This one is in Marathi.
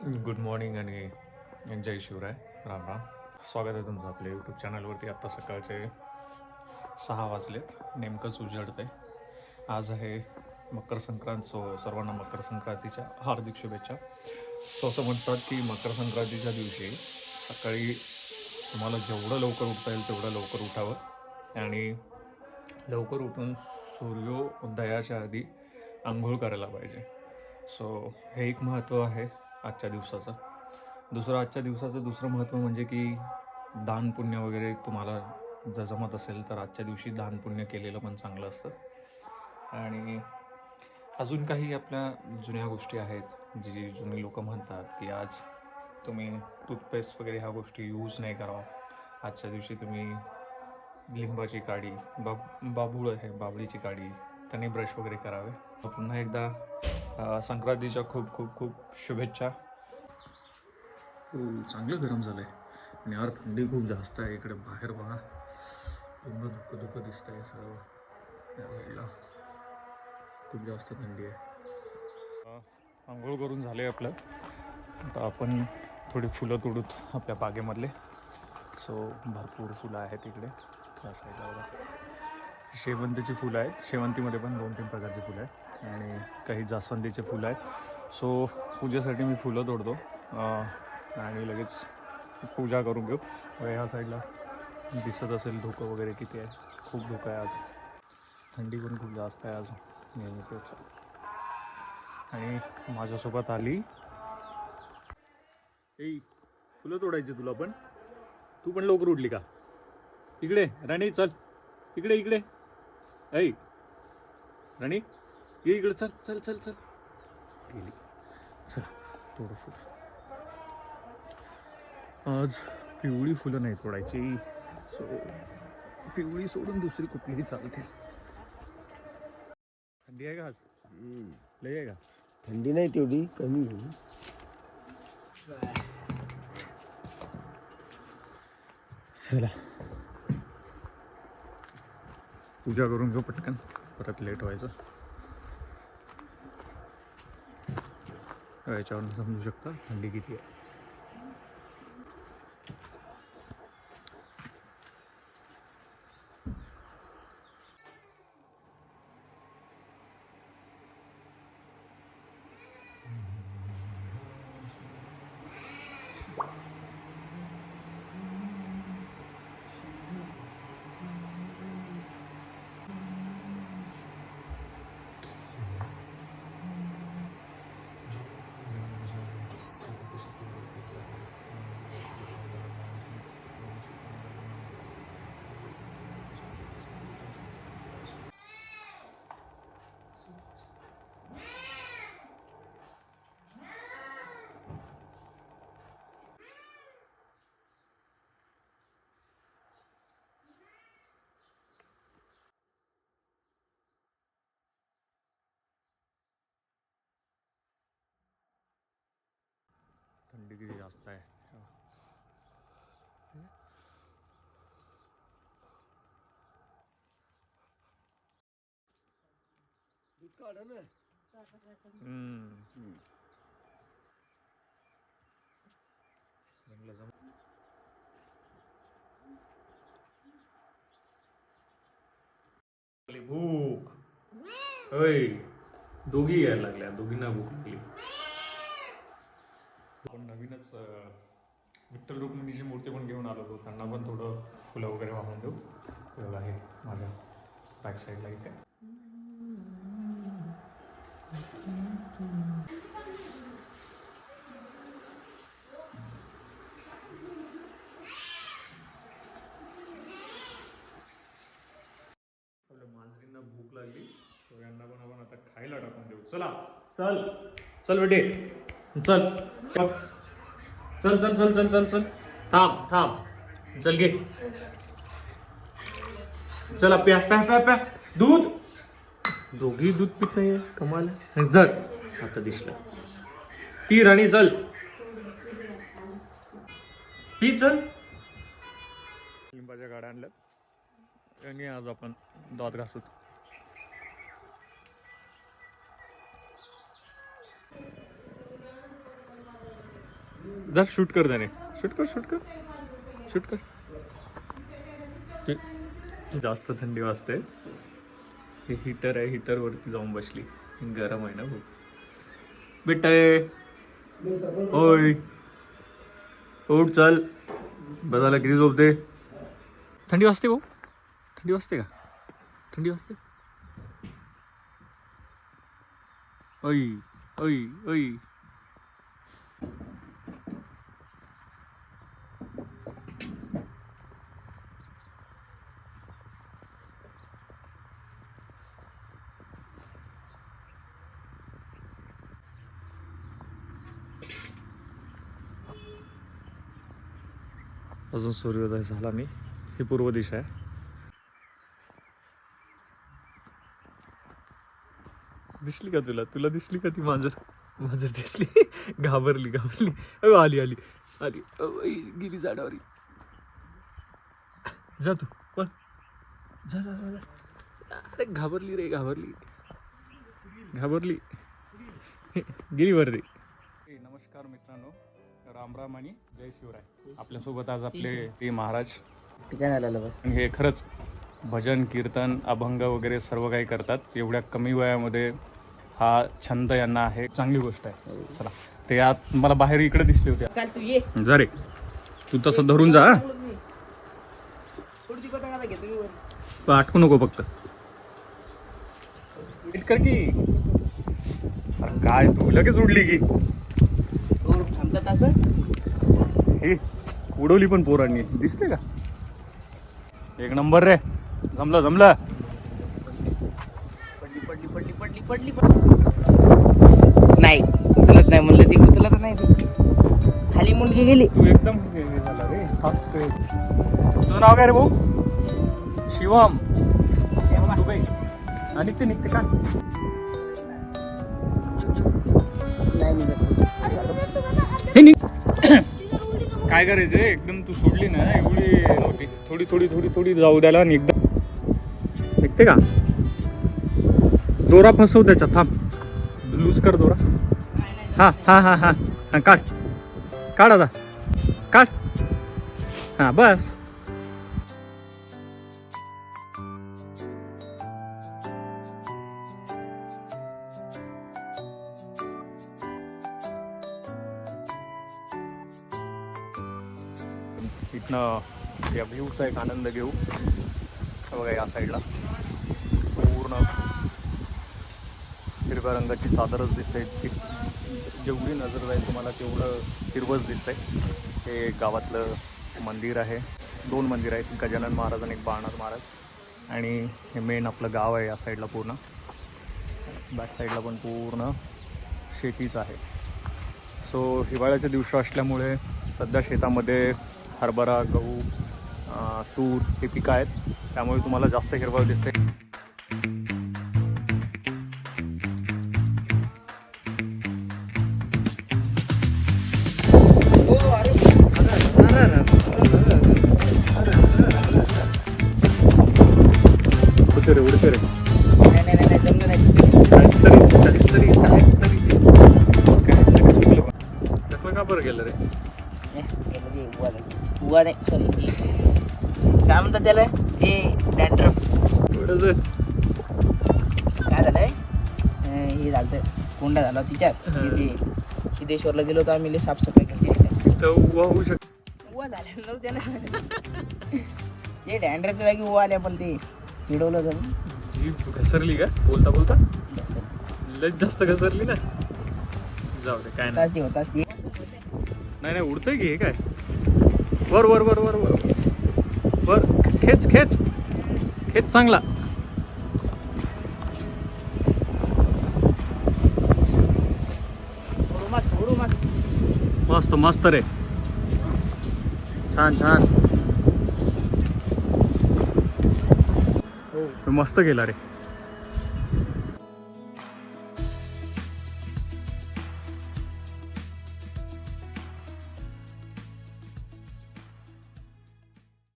गुड मॉर्निंग आणि जय शिवराय. राम राम. स्वागत आहे तुमचं आपल्या यूट्यूब चॅनलवरती. आत्ता सकाळचे सहा वाजलेत. नेमकंच उजाडत आहे आज आहे मकर संक्रांत सो सर्वांना मकर संक्रांतीच्या हार्दिक शुभेच्छा. सो असं म्हणतात की मकर संक्रांतीच्या दिवशी सकाळी तुम्हाला जेवढं लवकर उठता येईल तेवढं लवकर उठावं. आणि लवकर उठून सूर्योदयाच्या आधी आंघोळ करायला पाहिजे. सो हे एक महत्त्व आहे. आजच्या दिवसाचं. दुसरं आजच्या दिवसाचं दुसरं महत्त्व म्हणजे की दान पुण्य वगैरे तुम्हाला जर जमत असेल तर आजच्या दिवशी दान पुण्य केलेलं पण चांगलं असतं. आणि अजून काही आपल्या जुन्या गोष्टी आहेत जी जुनी लोकं म्हणतात की आज तुम्ही टूथपेस्ट वगैरे ह्या गोष्टी यूज नाही करावा. आजच्या दिवशी तुम्ही लिंबाची काडी बाब बाबूळ आहे बाबळीची काडी त्यांनी ब्रश वगैरे करावे. पुन्हा एकदा संक्रांतीच्या खूप खूप खूप शुभेच्छा. चांगलं गरम झालं आहे आणि यार थंडी खूप जास्त आहे. इकडे बाहेर बघा. पूर्ण धुकं धुकं दिसतं आहे सर्व या बाजूला खूप जास्त थंडी आहे. आंघोळ करून झाले आपलं. आता आपण थोडी फुलं तोडूत आपल्या बागेमधले. सो भरपूर फुलं आहेत इकडे. त्या साईडला शेवंतीची फुलं आहेत. शेवंतीमध्ये पण दोन तीन प्रकारची फुलं आहेत आणि काही जास्वंदीचे फुलं आहेत. सो पूजेसाठी मी फुलं तोडतो. आणि लगेच पूजा करून घेऊ. ह्या साईडला दिसत असेल धुकं वगैरे किती आहे. खूप धुकं आहे आज. थंडी पण खूप जास्त आहे आज नेहमीपेक्षा. आणि माझ्यासोबत आली. ए फुलं तोडायची तुला पण. तू पण लवकर उठली का? इकडे राणी चल. इकडे इकडे. ऐ राणी ये इकडे चल चल चल चल. गेली. चला तोड फुलं आज पिवळी फुलं नाही तोडायची. सो पिवळी सोडून दुसरी कुठलीही चालते थंडी आहे का आज? लय आहे का? थंडी नाही तेवढी कमी आहे. चला. पूजा करून घेऊ पटकन. परत लेट व्हायचं. याच्यावरून समजू शकता थंडी किती आहे थंडी किती जास्त आहे. दूध काढा ना. हम्म. जमलं जम लागली भूक. होय. दोघी यायला लागल्या. दोघींना भूक लागली. आपण नवीनच विठ्ठल रुक्मिणीची मूर्ती पण घेऊन आलो होतो. त्यांना पण थोडं फुलं वगैरे वाहून देऊ. हे आहे माझ्या बॅक साईडला इथे. मांजरींना भूक लागली तर यांना पण आपण आता खायला टाकून देऊ. चला. चल. चल बेटे. चल. चल चल चल चल चल चल. थांब थांब. चल घे. चला प्या प्या प्या प्या. दूध. दोघी दूध पित नाही कमाल जर. आता दिसलं. पी राणी चल. पी चल. लिंबाच्या गाड्या आणल्या आणि आज आपण दात घासू. जर शूट कर त्याने. शूट कर शूट कर. शूट कर. ते- जास्त थंडी वाजते. हे हीटर आहे हीटर वरती जाऊन बसली. गरम आहे ना खूप. बेटे होय उठ चल. बसायला किती झोपते? थंडी वाजते भाऊ. थंडी वाजते का? थंडी वाजते. ओय ओय ओय. अजून सूर्योदय झाला मी. ही पूर्व दिशा आहे. दिसली का तुला? तुला दिसली का ती मांजर? मांजर दिसली. घाबरली घाबरली. अहो, आली आली. आली. अहो, आई, गेली झाडावरी. जा तू पण जा जा जा जा. अरे घाबरली रे घाबरली. घाबरली. गेली वरती. नमस्कार मित्रांनो. राम राम आणि जय शिवराय. आपल्यासोबत आज आपले ते महाराज. ठिकाण आलेलं बस. आणि हे खरंच भजन कीर्तन अभंग वगैरे सर्व काही करतात. एवढ्या कमी वयामध्ये हा छंद यांना आहे. चांगली गोष्ट आहे. चला. ते आत मला बाहेर इकडे दिसले होते. चाल तू ये. जा रे. तू तसं धरून जा हा. पुढची पतंग आता घेतो मी वर. पण आठवू नको फक्त. नीट कर की. अरे काय तू लगेच उडली की. थांबतात असं? हे उडवली पण पोरांनी. दिसते का? एक नंबर रे. जमलं जमलं. पडली पडली पडली पडली पडली पडली. नाही उचलत नाही म्हणलं ती उचलत नाही ती. खाली मुंडकी गेली. तू एकदम रे. तुझं नाव काय रे भाऊ? शिवम. दुबई. आणि निघते निघते का? काय करायचं एकदम तू सोडली ना एवढी नव्हती थोडी थोडी थोडी थोडी जाऊ द्याला आणि एकदम निघते का? दोरा फसव त्याचा थांब. लूज कर दोरा. हा हा हा हा. हा काढ. काढ आता. काढ. हा बस. इथनं या व्ह्यूचा एक आनंद घेऊ. बघा या साईडला. पूर्ण हिरव्या रंगाची चादरच दिसते. ती जेवढी नजर जाईल तुम्हाला तेवढं हिरवंच दिसतंय. हे गावातलं मंदिर आहे. दोन मंदिर आहेत. गजानन महाराज आणि एक बाळनाथ महाराज. आणि हे मेन आपलं गाव आहे या साईडला पूर्ण. बॅक साईडला पण पूर्ण शेतीच आहे. सो हिवाळ्याचे दिवस असल्यामुळे सध्या शेतामध्ये हरभरा गहू तूर हे पिकं आहेत. त्यामुळे तुम्हाला जास्त हिरवळ दिसते. उडते रे उडते रे. नाही उवा नाही सॉरी काय म्हणतात त्याला? हे डॅन्ड्रफ काय झालंय? हे झालं कोंडा झाला तिच्यात. हा. तिथे सिद्धेश्वरला गेलो तर आम्ही साफसफाई केली होऊ शकतो उवा झाले नव्हते ना. ते डॅन्ड्रफच्या जागी उवा आल्या पण ते चिडवलं तर जीभ घसरली का? बोलता बोलता? लय जास्त घसरली ना? जाऊ दे काय नाही. नाही नाही उडतंय की हे काय? वर वर वर वर वर. वर. खेच खेच. खेच चांगला. मस्त मस्त रे. छान छान. मस्त गेला रे.